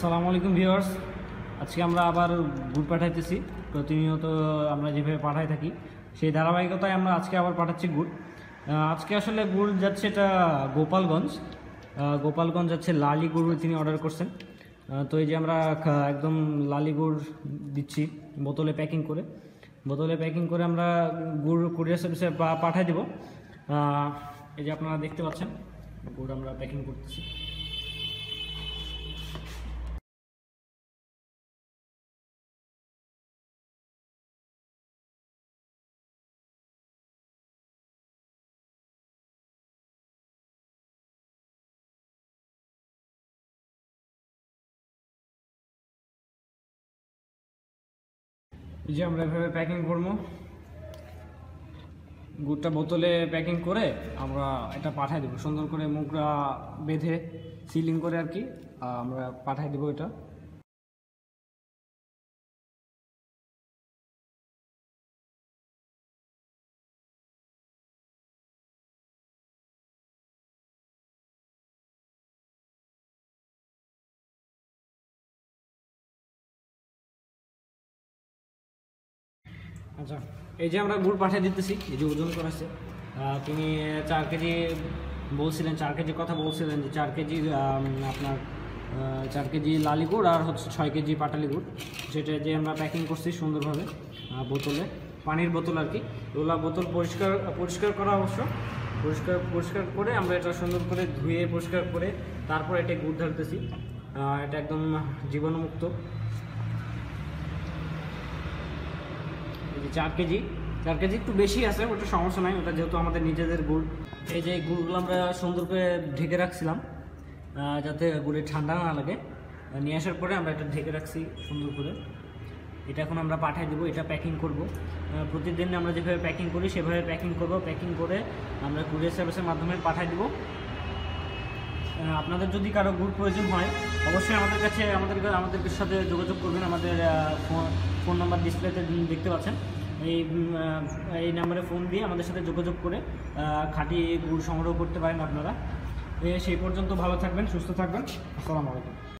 আসসালামু আলাইকুম ভিউয়ার্স। আজকে আমরা আবার গুড় পাঠাইতেছি। প্রতিনিয়ত আমরা যেভাবে পাঠাই থাকি, সেই ধারাবাহিকতায় আমরা আজকে আবার পাঠাচ্ছি গুড়। আজকে আসলে গুড় যাচ্ছে এটা গোপালগঞ্জ। গোপালগঞ্জ যাচ্ছে লালি গুড় তিনি অর্ডার করছেন। তো এই যে আমরা একদম লালি গুড় দিচ্ছি বোতলে প্যাকিং করে। বোতলে প্যাকিং করে আমরা গুড় কুরিয়ার সার্ভিসে পাঠাই দেবো। এই যে আপনারা দেখতে পাচ্ছেন, গুড় আমরা প্যাকিং করতেছি। এই যে আমরা এভাবে প্যাকিং করব। গুড়টা বোতলে প্যাকিং করে আমরা এটা পাঠাই দেবো। সুন্দর করে মুখরা বেঁধে সিলিং করে আর কি আমরা পাঠাই দেবো এটা। আচ্ছা এই যে আমরা গুড় পাঠিয়ে দিতেছি এই যে ওজন করেছে তিনি চার কেজি বলছিলেন চার কেজি কথা বলছিলেন যে চার কেজি আপনার চার কেজি লালি গুড় আর হচ্ছে ছয় কেজি পাটালি গুড় যেটা যে আমরা প্যাকিং করছি সুন্দরভাবে বোতলে পানির বোতল আর কি। ওগুলা বোতল পরিষ্কার পরিষ্কার করা অবশ্য পরিষ্কার পরিষ্কার করে আমরা এটা সুন্দর করে ধুয়ে পরিষ্কার করে তারপর এটা গুড় আহ, এটা একদম জীবাণুমুক্ত। যে চার কেজি চার কেজি একটু বেশি আছে, ওটা সমস্যা নাই, ওটা যেহেতু আমাদের নিজেদের গুড়। এই যে গুড়গুলো আমরা সুন্দর করে ঢেকে রাখছিলাম যাতে গুড়ে ঠান্ডা না লাগে। নিয়ে আসার পরে আমরা এটা ঢেকে রাখছি সুন্দর করে। এটা এখন আমরা পাঠিয়ে দেবো, এটা প্যাকিং করব। প্রতিদিন আমরা যেভাবে প্যাকিং করি, সেভাবে প্যাকিং করব। প্যাকিং করে আমরা কুরিয়ার সার্ভিসের মাধ্যমে পাঠিয়ে দেবো। আপনাদের যদি কারও গ্রুপ প্রয়োজন হয়, অবশ্যই আমাদের কাছে, আমাদের আমাদের সাথে যোগাযোগ করবেন। আমাদের ফোন- ফোন নাম্বার ডিসপ্লেতে দেখতে পাচ্ছেন। এই এই নাম্বারে ফোন দিয়ে আমাদের সাথে যোগাযোগ করে খাঁটি গুড় সংগ্রহ করতে পারেন আপনারা। সেই পর্যন্ত ভালো থাকবেন, সুস্থ থাকবেন। আসসালামু আলাইকুম।